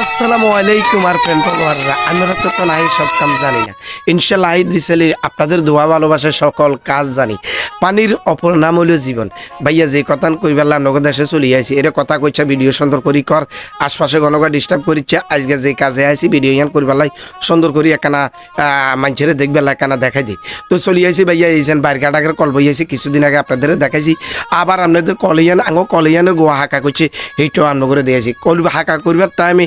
আসসালামু আলাইকুম, আর প্রেম পরিবাররা আমরা তো তো নাই সব কাম জানি না। ইনশাল্লাহ আই দিছেলে আপনাদের দোয়া ভালোবাসা সকল কাজ জানি। পানির অপর নাম হইল জীবন। ভাইয়া, যে কথা কইবেলা নগদ দেশে চলি আইছি, এর কথা কইছা, ভিডিও সুন্দর করি কর। আশপাশে গণকা ডিস্টার্ব করিচ্ছে, আজকে যে কাজে আইছি, ভিডিও ইয়ান করিবেলাই সুন্দর করি, একখানা মানুষের দেখবেলা একখানা দেখাই দিই। তো চলি আইছি ভাইয়া এইছেন বাইর কাটাকের কল বই আইছি, কিছুদিন আগে আপনাদের দেখাইছি। আবার আপনাদের কলিয়ান আঙো কলিয়ানের গোয়া হাঁকা করছে এইটাও আন্ন করে দিয়েছি। কল হাঁকা করবার টাইমে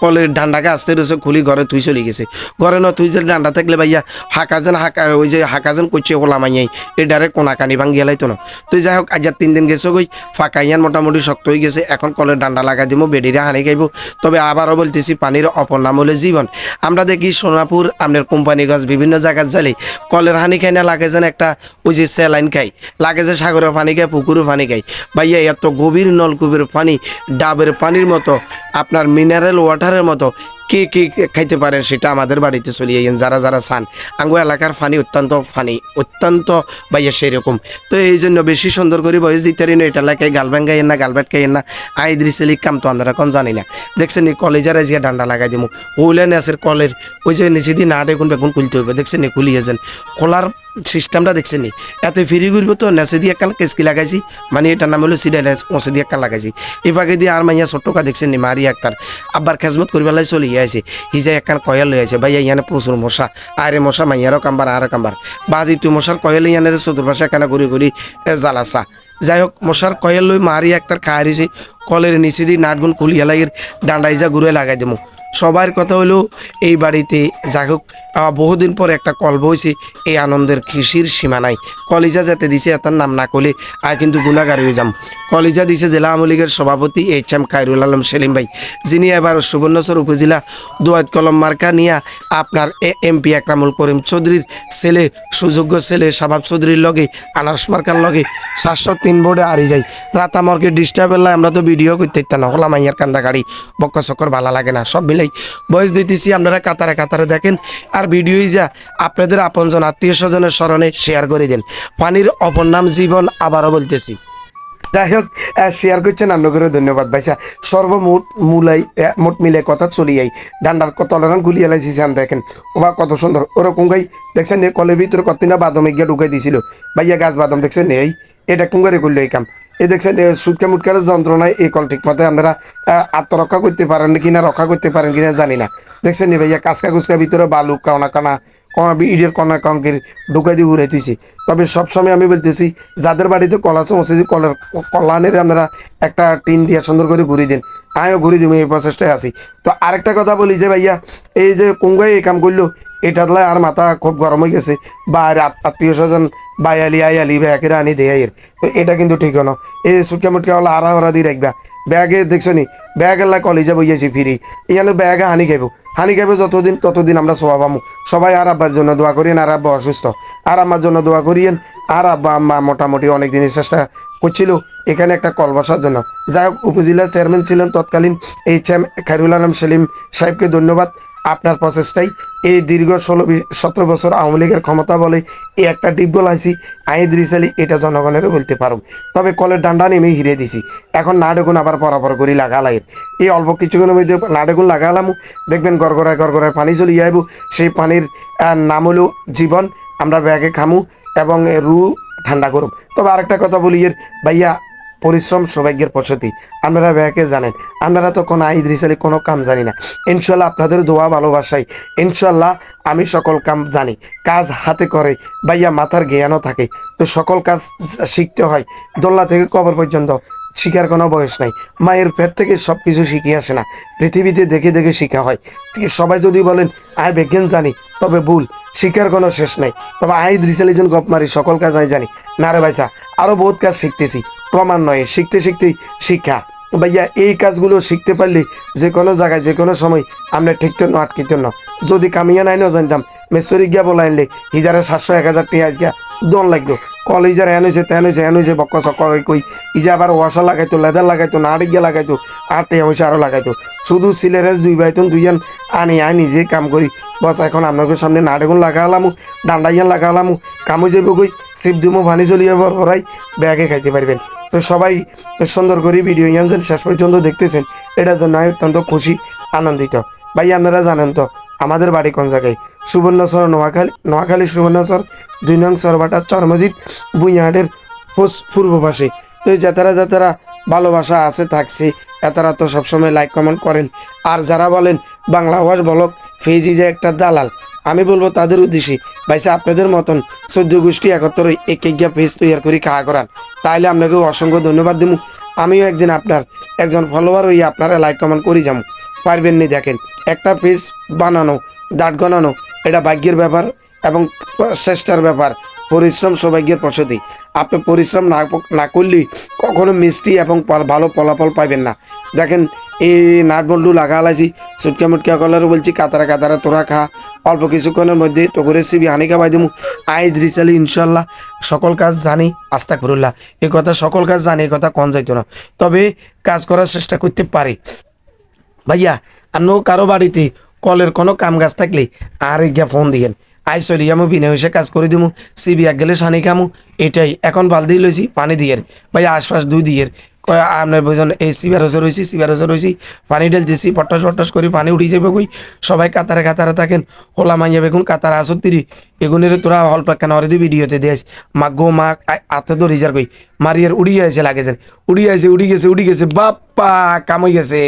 কলের ডান্ডাকে আসতে রয়েছে, খুলি ঘরে তুই চলে গেছে। ঘরে ন তুই যে ডান্ডা থাকলে ভাইয়া হাঁকাজন, হাঁকা ওই যে হাঁকাজন করছে ওলা মাইয়াই, এই ডাইরেক্ট কোনা কানি ভাঙ্গি গেলাইতো না। তুই যাই হোক আজ তিন দিন গেছে গই ফাঁকা ইয়ান মোটামুটি শক্ত হয়ে গেছে, এখন কলের ডান্ডা লাগাই দিব বেডিরা হানি খাইব। তবে আবারও বলতেছি, পানির অপর নাম হলো জীবন। আমরা দেখি সোনাপুর আপনার কোম্পানিগঞ্জ বিভিন্ন জায়গার জালে কলের হানি খাই না, লাগে যেন একটা ওই যে স্যালাইন খাই। লাগে যে সাগরের পানি খাই, পুকুরের পানি খাই। ভাইয়া, এত গভীর নলকূপের পানি, ডাবের পানির মতো, আপনার মিনারেল ওয়াটারের মতো কে কে খাইতে পারেন সেটা আমাদের বাড়িতে চলিয়ে যারা যারা চান, আঙ্গু এলাকার ফানি অত্যন্ত ফানি, অত্যন্ত ভাইয়া সেরকম। তো এই জন্য বেশি সুন্দর করে বয়স দিতে পারি না, এটা এলাকায় গালব্যাং গাইয়েন না গালব্যাট খাইয়েন না আইদ্রি সেলিক কাম তো আমরা এখন জানি না। দেখছেন নি কলেজের আজকে ডান্ডা লাগাই দিমু। ওইলেন আছে কলের, ওই যে নিচে দিয়ে না দেখুন বেগুন খুলতে হবে দেখছেন খুলিয়েছেন খোলার সিস্টেমটা দেখছেন নি? এত ফিরি ঘুরবো তো নেচে দিয়ে একটা কেসকি লাগাইছি? মানে এটার নাম হলো সিডাইলাস ওসে দিয়ে একটা লাগাইছি। এভাগে দিয়ে আর মাইয়া ছোট্টকা দেখছেন নি, মারি একটার। আব্বার খেজমত করিবেলাই চলে আইছে। হিজা একখান কয়াল লই আছে ভাইয়া ইয়ানে প্রচুর মশা। আরে মশা মাইয়ারও কাম্বার, আর কাম্বার। বাজি তুই মশার কয়াল ইয়ানে চতুর্পাশে একখানা ঘুরি ঘুরি জ্বালাসা। যাই হোক মশার কয়েল লই মারি একটার খাহারিছে কলের নিচে দিয়ে নাটগুন খুলিয়া লাগির ডান্ডাই যা ঘুরে লাগাই দেবো সবার কথা হলো এই বাড়িতে যাই হোক বহুদিন পর একটা কল বইছে, এই আনন্দের কৃষির সীমা নাই। কলিজা যাতে দিছে এটার নাম না করলে আর কিন্তু গুণাগার হয়ে যাম। কলিজা দিছে জেলা আওয়ামী লীগের সভাপতি এইচ এম খায়রুল আলম সেলিম ভাই, যিনি এবার সুবর্ণচর উপজেলা দোয়াত কলম মার্কা নিয়ে আপনার এমপি একরামুল করিম চৌধুরীর ছেলে, সুযোগ্য ছেলে শাবাব চৌধুরীর লগে, আনারস মার্কার লগে সাতশো তিন বোর্ডে আরি যাই রাত আমাকে ডিস্টার্ব এলে আমরা তো ভিডিও করতে না হলা মাইয়ার কান্দা গাড়ি বক্কা চক্কর ভালো লাগে না, সব মিলাই। বয়স দিতেছি, আপনারা কাতারে কাতারে দেখেন আর ভিডিওই যা আপনাদের আপনজন আত্মীয় স্বজনের স্মরণে শেয়ার করে দেন। পানির অপর নাম জীবন আবারও বলতেছি। যাই হোক শেয়ার করছেন আন্ন করে ধন্যবাদ ভাইসা। সর্বমোট মূলাই মোট মিলে কথা চলিয়াই ডান্ডার তলরান গুলিয়ে লাইছি চান দেখেন। ওবা কত সুন্দর। ওরকম গাই দেখছেন নে, কলের ভিতরে কতদিনা বাদম এগিয়ে ঢুকাই দিছিল। ভাইয়া গাছ বাদাম দেখছেন নে, এই এটা কুঙ্গারে করল এই কাম। এই দেখছেন সুটকা মুটকার যন্ত্রণায় এই কল ঠিক মতো আমরা আত্মরক্ষা করতে পারেন কিনা রক্ষা করতে পারেন কিনা জানি না। দেখছেন ভাইয়া কাঁচকা কুচকা ভিতরে বালু কানা কানা ইটের কণা কঙ্কের ঢুকাই দিয়ে উড়াই তুইছি তবে সবসময় আমি বলতেছি, যাদের বাড়িতে কলা আছে কলার কলানের আপনারা একটা টিন দিয়ে সুন্দর করে ঘুরিয়ে দিন। আমিও ঘুরি দিব, এই প্রচেষ্টায় আছি। তো আরেকটা কথা বলি যে ভাইয়া, এই যে কুঙ্গাই এই কাম করল, এটা লাই আর মাথা খুব গরম হয়ে গেছে। বা আর আত- আত্মীয় স্বজন বাইয়ালি আইয়ালি ব্যাগের আনি দেয়ের তো এটা কিন্তু ঠিক হলো এই সুটকা মুটকা হলো আড়া হরা দিয়ে রাখবা। ব্যাগে, দেখছ নি? ব্যাগ লাই কলেজে বইয়েছি ফিরি। ইয়ালে ব্যাগে হানি খাইব। হানি খাইব যতদিন, ততদিন আমরা পামু। সবাই আর আব্বার জন্য দোয়া করিয়েন, আর আব্বা অসুস্থ। আর আমার জন্য দোয়া করিয়েন, আর আব্বা, আম্মা মোটামুটি অনেক দিনের চেষ্টা করছিল এখানে একটা কল বসার জন্য। যাই হোক উপজেলার চেয়ারম্যান ছিলেন তৎকালীন এইচ এম খাইরুল আলম সেলিম সাহেবকে ধন্যবাদ। আপনার প্রচেষ্টাই এই দীর্ঘ ষোলো সতেরো বছর আওয়ামী লীগের ক্ষমতা বলে এই একটা ডিপ গোল আইসি আইদ রিসালি এটা জনগণেরও বলতে পারব তবে কলের ডান্ডা নেমে হিরে দিছি। এখন না ডেগুন আবার পরাপর করি লাগালাই এই অল্প কিছুক্ষণের মধ্যে না ডেগুন লাগালাম দেখবেন গড়গড়ায় গড়গড়ায় পানি চলে যাইব সেই পানির নাম হলো জীবন। আমরা ব্যাগে খামু এবং রু ঠান্ডা করুম। তবে আরেকটা কথা বলি এর, ভাইয়া পরিশ্রম সৌভাগ্যের পদ্ধতি। আপনারা ব্যাকে জানেন আপনারা তো কোনো আইদ রিসালি কোনো কাম জানি না। ইনশাল্লাহ আপনাদের দোয়া ভালোবাসাই। ইনশাল্লাহ আমি সকল কাম জানি, কাজ হাতে করে বাইয়া মাথার জ্ঞানও থাকে। তো সকল কাজ শিখতে হয় দোল্লা থেকে কবর পর্যন্ত, শিখার কোনো বয়স নাই। মায়ের পেট থেকে সব কিছু শিখে আসে না, পৃথিবীতে দেখে দেখে শিখা হয়। সবাই যদি বলেন, আয় বিজ্ঞান জানি, তবে ভুল, শিখার কোনো শেষ নাই। তবে আই রিসালিজন গপ মারি, সকল কাজ আমি জানি। না রে ভাইসা আরও বহুত কাজ শিখতেছি। প্রমাণ নয়, শিখতে শিখতেই শিক্ষা। ভাইয়া, এই কাজগুলো শিখতে পারলে যে কোনো জায়গায়, যে কোনো সময় আমরা ঠিকতো না আটকিত না যদি কামিয়া নাইনও জানতাম, মেসরি গিয়া বলাইলে হিজারে সাতশো, এক হাজার টিয়া গিয়া দন লাগতো। কলেজার এন হয়েছে তেন হয়েছে এন হয়েছে বক্ক চক্ক কই। ইজা আবার ওয়াশা লাগাইতো, লেদার লাগাইতো, নাড়ি গিয়া লাগাইতো, আর হয়েছে আরও লাগাইতো। শুধু সিলেরেস দুই বাইতন দুইজন আনি, আই নিজে কাম করি। বস, এখন আপনাদের সামনে নাড়েগুন লাগালামু ডান্ডাইয়ান লাগালামু, কামু যাইব কই শিব দুমো, ভানি চলিয়ে ভরাই ব্যাগে খাইতে পারবেন। তো সবাই সুন্দর করে ভিডিও ইয়ান শেষ পর্যন্ত দেখতেছেন। এটার জন্য আমি অত্যন্ত খুশি, আনন্দিত। ভাই, আপনারা জানেন তো, আমাদের বাড়ি কোন জায়গায়? সুবর্ণচর নোয়াখালী নোয়াখালী সুবর্ণচর দুই নং সরবাটা, চরমজিৎ, বুইয়াহাটের পোস- পূর্ব পাশে। তো যাতারা যাতারা ভালোবাসা আছে, থাকছে এতারা তো সবসময় লাইক কমেন্ট করেন। আর যারা বলেন, বাংলা ওয়াশ বলক, ফেজি যে একটা দালাল আমি বলব তাদের উদ্দেশ্যে, ভাইসা আপনাদের মতন চোদ্দ গোষ্ঠী একত্র এক এক পেজ তৈরি করি, খাওয়া করান তাইলে আপনাকে অসংখ্য ধন্যবাদ দিব আমিও একদিন আপনার একজন ফলোয়ার হয়ে আপনারা লাইক কমেন্ট করে যাব পারবেন নি দেখেন, একটা পেজ বানানো দাঁত গনানো, এটা ভাগ্যের ব্যাপার এবং চেষ্টার ব্যাপার। পরিশ্রম সৌভাগ্যের প্রসূতি। আপনি পরিশ্রম না না করলে কখনো মিষ্টি এবং ভালো ফলাফল পাবেন না। দেখেন, এই নাট বল্টু লাগা আলাইছি সুটকা মুটকা কলার বলছি, কাতারা কাতারা তোরা খা। অল্প কিছুক্ষণের মধ্যে তো করে সিবি হানিকা পাই দিমু। আই রিসালি ইনশাল্লাহ সকল কাজ জানি আস্তা করুল্লাহ এই কথা সকল কাজ জানি এই কথা কন যাইতো না। তবে কাজ করার চেষ্টা করতে পারি। ভাইয়া, আর কারও বাড়িতে কলের কোনো কাম গাছ থাকলে আর গিয়া ফোন দিয়েন। আই চলি আমি বিনা হয়েছে কাজ করে দিমু এক গেলে সানি খামু। এটাই, এখন বালদি লইছি পানি দিয়ে ভাই, আশপাশ দুই দিয়ে আপনার বুঝুন এই সিবার হসে রয়েছি সিবার হসে রয়েছি পানি ঢেল দিছি পট্টাস পট্টাস করে পানি উঠে যাবে কই সবাই কাতারে কাতারে থাকেন, হোলা মাইয়া বেগুন কাতারে আসত তিরি এগুনের তোরা হল পাক্কান হরে দি ভিডিওতে দিয়েছ মা গো মা আতে তো রিজার কই মারিয়ার উড়িয়ে আছে লাগে উড়িয়ে আছে উড়ি গেছে উড়ি গেছে, বাপ্পা, কামই গেছে।